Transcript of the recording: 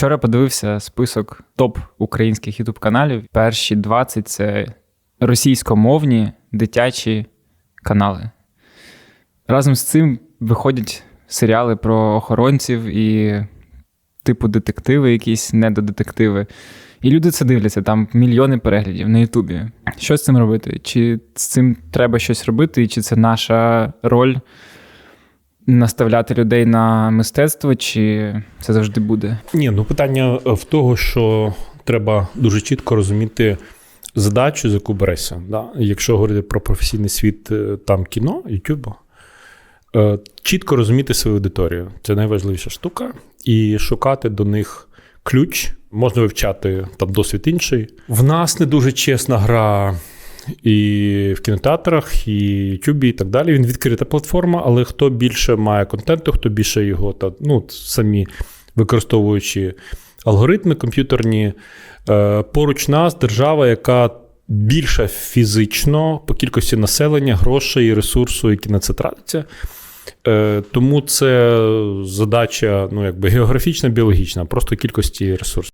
Вчора подивився список топ українських ютуб каналів. Перші 20 це російськомовні дитячі канали. Разом з цим виходять серіали про охоронців і типу детективи, якісь недодетективи. І люди це дивляться, там мільйони переглядів на Ютубі. Що з цим робити? Чи з цим треба щось робити, і чи це наша роль наставляти людей на мистецтво, чи це завжди буде? Ні, ну питання в того, що треба дуже чітко розуміти задачу, за яку берешся. Да? Якщо говорити про професійний світ е, там кіно, Ютубу, е, чітко розуміти свою аудиторію. Це найважливіша штука. І шукати до них ключ. Можна вивчати там досвід інший. В нас не дуже чесна гра. І в кінотеатрах, і Ютубі, і так далі. Він відкрита платформа, але хто більше має контенту, хто більше його та ну, самі використовуючи алгоритми комп'ютерні, е, поруч нас держава, яка більша фізично по кількості населення, грошей, ресурсу, які на це тратяться. Е, Тому це задача ну, якби географічна, біологічна, просто кількості ресурсів.